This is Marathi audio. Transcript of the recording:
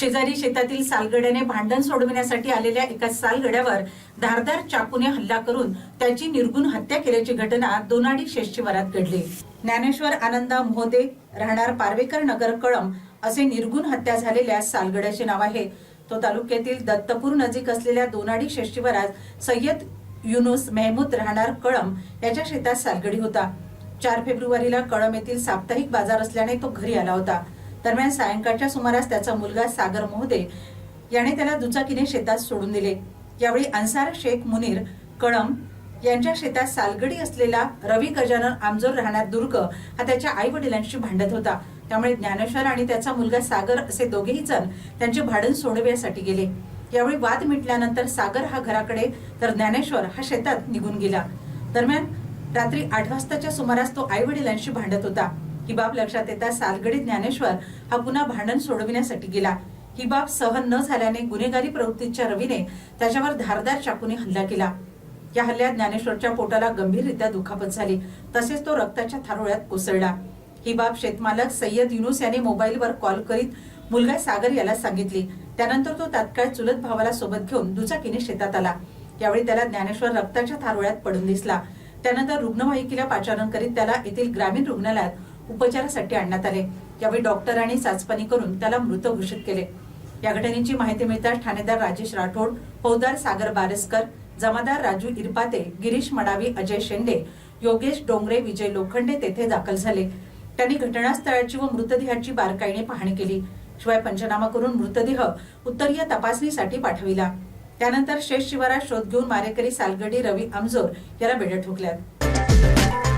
शेजारी शेतातील सालगड्याने भांडण सोडविण्यासाठी आलेल्या एका सालगड्यावर धारदार चाकूने हल्ला करून त्याची निर्गुण हत्या केल्याची घटना दोनाडी शेषशिवारात घडली. ज्ञानेश्वर आनंदा मोहदे राहणार पारवेकर नगर कळम असे निर्गुण हत्या झालेल्या सालगड्याचे नाव आहे. तो तालुक्यातील दत्तपूर नजीक असलेल्या दोनाडी शेष्टीवारात सय्यद युनुस मेहमूद राहणार कळम याच्या शेतात सालगडी होता. चार फेब्रुवारीला कळम येथील साप्ताहिक बाजार असल्याने तो घरी आला होता. दरम्यान सायंकाळच्या सुमारास त्याचा मुलगा सागर मोहदे याने त्याला दुचाकीने शेतात सोडून दिले. यावेळी अन्सार शेख मुनीर कळम यांच्या शेतात सालगडी असलेला रवी गजानन आमजोर राहणार दुर्ग हा त्याच्या आई वडिलांशी भांडत होता. त्यामुळे ज्ञानेश्वर आणि त्याचा मुलगा सागर असे दोघेही जण त्यांचे भांडण सोडवण्यासाठी गेले. यावेळी वाद मिटल्यानंतर सागर हा घराकडे तर ज्ञानेश्वर हा शेतात निघून गेला. दरम्यान रात्री आठ वाजताच्या सुमारास तो आई वडिलांशी भांडत होता. ही बाब लक्षात येता सालगडी ज्ञानेश्वर हा पुन्हा भांडण सोडविण्यासाठी गेला. ही बाब सहन न झाल्याने गुन्हेगारी प्रवृत्तीच्या रवीने त्याच्यावर धारदार चाकूने हल्ला केला. या हल्ल्यात ज्ञानेश्वरच्या पोटाला गंभीररित्या दुखापत झाली. तसेच तो रक्ताच्या थारोळ्यात कोसळला. ही बाब शेतमालक सय्यद युनुस याने मोबाईलवर कॉल करीत मुलगा सागर याला सांगितली. त्यानंतर तो तात्काळ चुलत भावाला सोबत घेऊन दुचाकीने शेतात आला. यावेळी त्याला ज्ञानेश्वर रक्ताच्या थारोळ्यात पडून दिसला. त्यानंतर रुग्णवाहिकेला पाचारण करीत त्याला येथील ग्रामीण रुग्णालयात उपचारासाठी आणण्यात आले. यावेळी डॉक्टरांनी चाचपणी करून त्याला मृत घोषित केले. या घटनेची माहिती मिळताच ठाणेदार राजेश राठोड फौजदार सागर बारसकर जमादार राजू इरपाते गिरीश मडावी अजय शेंडे योगेश डोंगरे विजय लोखंडे तेथे दाखल झाले. त्यांनी घटनास्थळाची व मृतदेहाची बारकाईने पाहणी केली. शिवाय पंचनामा करून मृतदेह उत्तरीय तपासणीसाठी पाठविला. त्यानंतर शेष शिवारात शोध घेऊन मारेकरी सालगडी रवी आमजोर याला बेड्या ठोकल्यात.